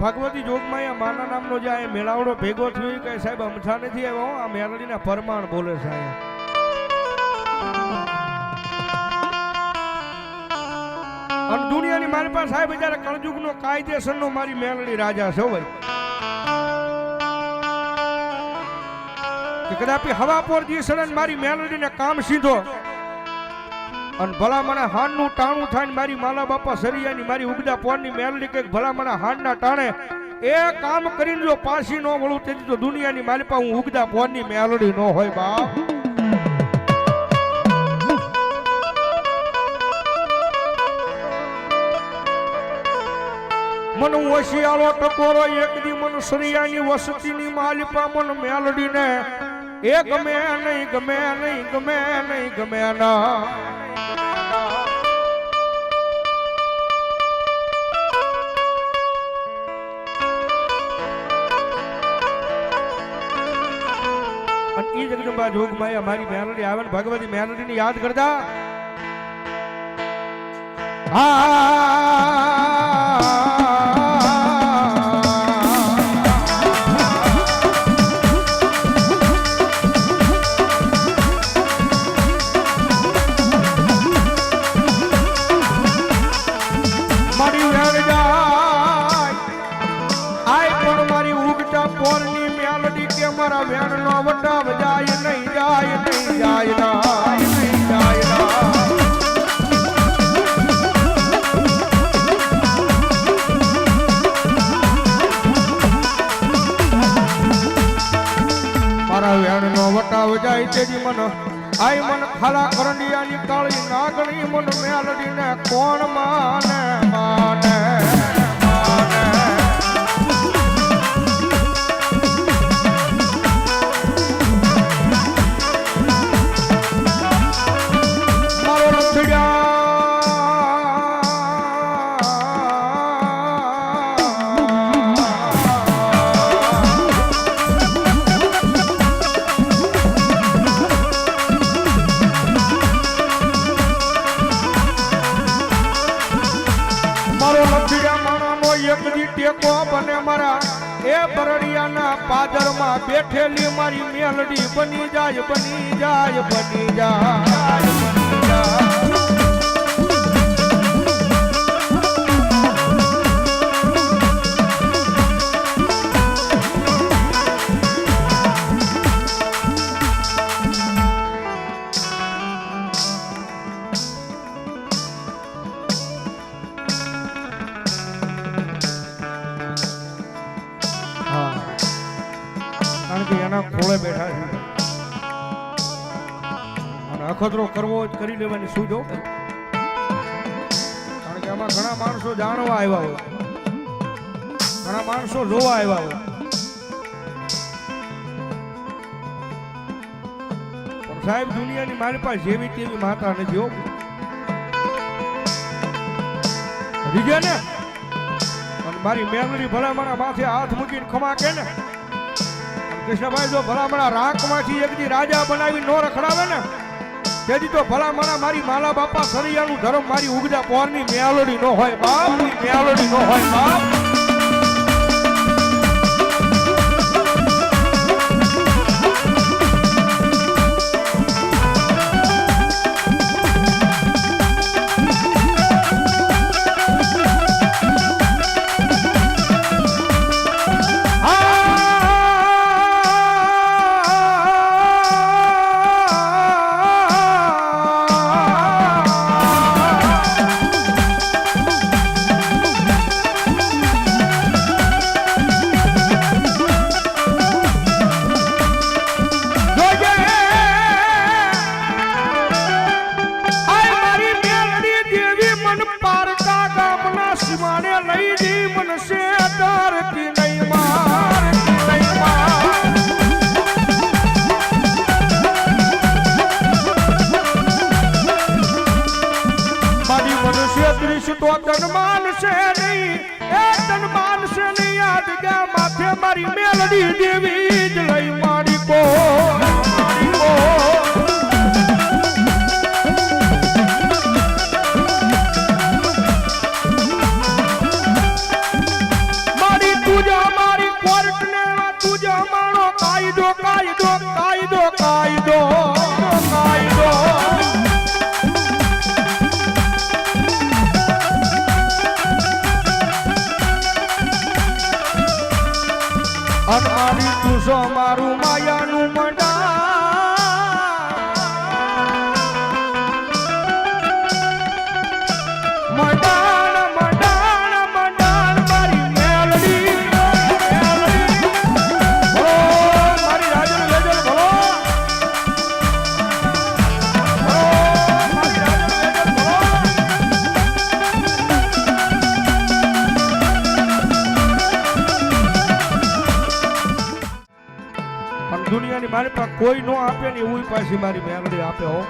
ભગવતી જોગમાં એ માના નામનો જે આ મેળાવડો ભેગો થયો કે સાહેબ અમથા નથી આવ્યો? આ મેલડીના પરમાણ બોલે સાહેબ. અને દુનિયાની મારી પાસે સાહેબ જ્યારે કળજુગનો કાયદેસરનો મારી મેલડી રાજા છે ભાઈ. કદાપી હવા પર દિવસે મારી મેલડીને કામ સીધો. અને ભલા મને હાનનું ટાણું થાય ને મારી માલા બાપા સરિયાની, મારી ઉગદા પોરની મેલડી કે ભલા મને હાનના ટાણે એ કામ કરીને જો પાછી ન વળું, તેથી તો દુનિયાની મારી પાસે હું ઉગદા પોરની મેલડી ન હોય બાપ. મન વશિયાળો ટકોરો, એક દી મન સરિયાની વસતીની માલિપા મન મેલડીને, એ ગમે નહીં ગમે નહીં ગમે નહીં, ગમે ના. ઈ જગદંબા જોગમાં મારી મેલડી આવે ને ભગવતી મેલડીને યાદ કરતા. મારી તેજી મન. આઈ મન ખાલા કરંડિયાની કાળી નાગણી મન મેલડીને કોણ માને? પાદરમાં બેઠેલી મારી મેલડી બની જાય બની જાય બની જાય. કારણ ખોળે બેઠા છે. અને અખતરો કરવો જ કરી લેવાની સૂઝો કારણ કે આમાં ઘણા માણસો જાણવા આવ્યા હોય. ઘણા માણસો જોવા આવ્યા હોય. સાહેબ, દુનિયાની મારી પાસે જેવી તેવી માતા નથી હો. ને. મારી મેમરી ભલે મારા માથે હાથ મૂકીને ખમા કે ને. કૃષ્ણભાઈ, જો ભલા મારા રાંકમાંથી એક દી રાજા બનાવી નો રખડાવે ને, તેથી તો ભલામણા મારી માલા બાપા સરિયાનું ધર્મ મારી ઉગજા પોરની મેલોડી નો હોય બાપ મેલોડી નો હોય, બાપ. દૃશ્ય તો તન માનશે નહીં. એ તન માનશે નહીં. યાદ ગયા માથે મારી મેલડી દેવી. મારી તું મારું માયાનું મંડા કોઈ નો આપે ને એવું પાછી મારી મેલડી આપે હો.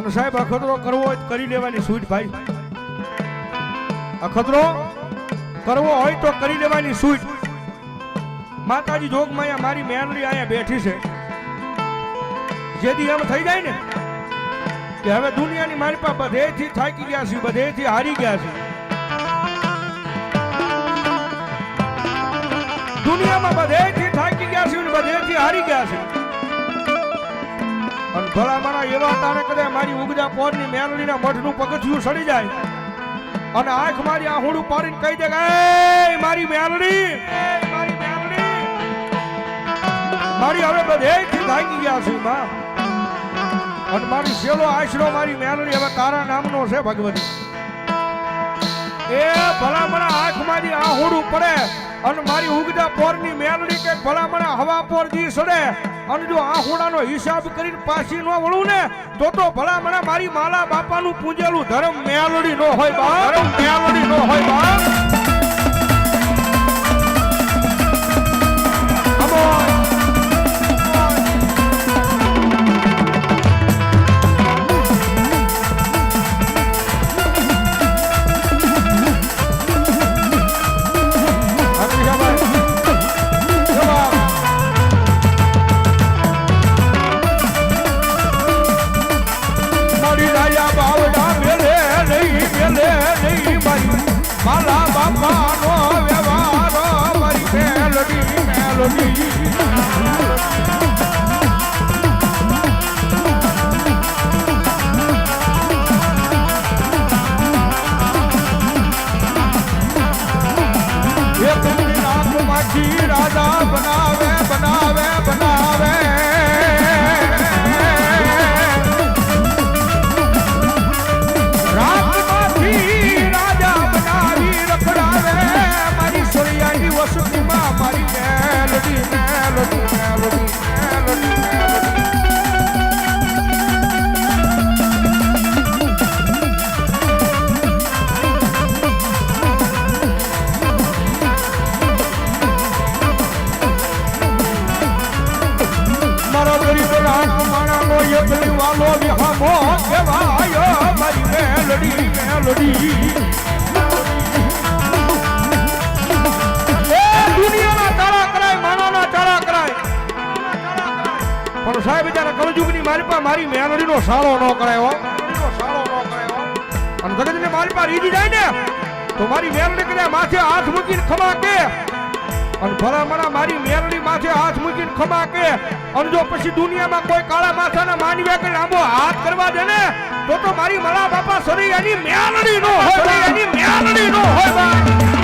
અને સાહેબ અખતરો કરવો હોય કરી લેવાની સૂટ ભાઈ. અખતરો કરવો હોય તો કરી લેવાની સૂટ. માતાજી જોગમાયા મારી મેલડી અહીંયા બેઠી છે. જેથી એમ થઈ જાય ને કે હવે દુનિયાની મારી પાસે બધેથી થાકી ગયા છે બધેથી હારી ગયા છે દુનિયામાં બધેથી થાકી ગયા છે બધેથી હારી ગયા છે. અને ભલા મારા એવા તારે કદાચ મારી ઉગજા પોરની મેલડીના મઠનું પગથિયું સડી જાય. અને આંખ મારી આહુડું પાડીને કહી દે કે, મારી મેલડી મારી મેલડી મારી હવે થાકી ગયા છું માં અને મારી શેલો આશરો મારી મેલડી હવે તારા નામનો છે ભગવતી. એ ભલામણા મારી આહુડું પડે. અને મારી ઉગતા પોરની મેલડી કે ભલામણા હવા પોર જી સડે. અને જો આ હોડાનો હિસાબ કરીને પાછી ન વળું ને, તો તો ભલામણા મારી માલા બાપાનું પૂજેલું ધર્મ મેલડી નો હોય, બા. ધર્મ મેલડી નો હોય, બા. મેલડી મારી melody. કરાય પણ સાહેબ જ્યારે કળજુગની મારી પાસે મારી મેલડીનો સાળો ન કરાય અને જગતને મારી પાસે રીજી જાય ને તો મારી મેલડી કદાચ માથે હાથ મૂકીને ખમા કે અને ભલા મણા મારી મેરડી માથે હાથ મૂકીને ખમા કે અને જો પછી દુનિયામાં કોઈ કાળા માથાના માનવ્યા કે આંબો હાથ કરવા દે ને તો તો મારી મલા બાપા સરી એની મેલડી નો હોય એની મેલડી નો હોય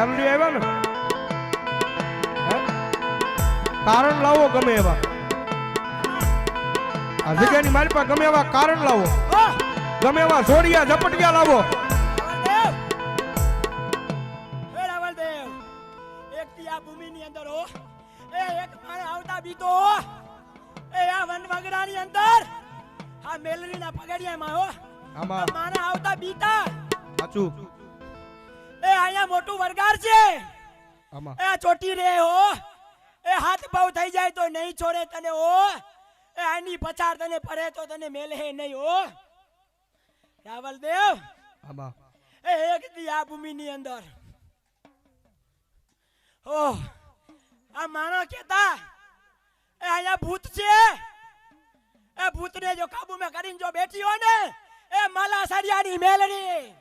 આ મેલડી આવ્યા ને? કારણ લાવો ગમે એવા. આ જગ્યાની મારી પાસે ગમે એવા કારણ લાવો. ગમે એવા જોડિયા ઝપટિયા લાવો! એકથી આ ભૂમિની અંદર હો. એ એક માણે આવતા બીતો હો. એ આ વનવાગડાની અંદર. આ મેલડીના પગડિયામાં હો. આમાં. મારા આવતા બીતા. સાચું. અહીંયા મોટું વરગાર છે. એ ચોટી રે હો. એ હાથ પાવ થઈ જાય તો નહીં છોડે તને હો. એ આની પછાર તને પરે તો તને મેલે નહીં હો. રાવલદેવ. આમાં. એ એક દી આ ભૂમિની અંદર. ઓહ આ માણસ કેતા. એ અહીંયા ભૂત છે. એ ભૂતને જો કાબુમાં કરીને જો બેઠી હોય ને એ માલા સરિયાની મેલડી.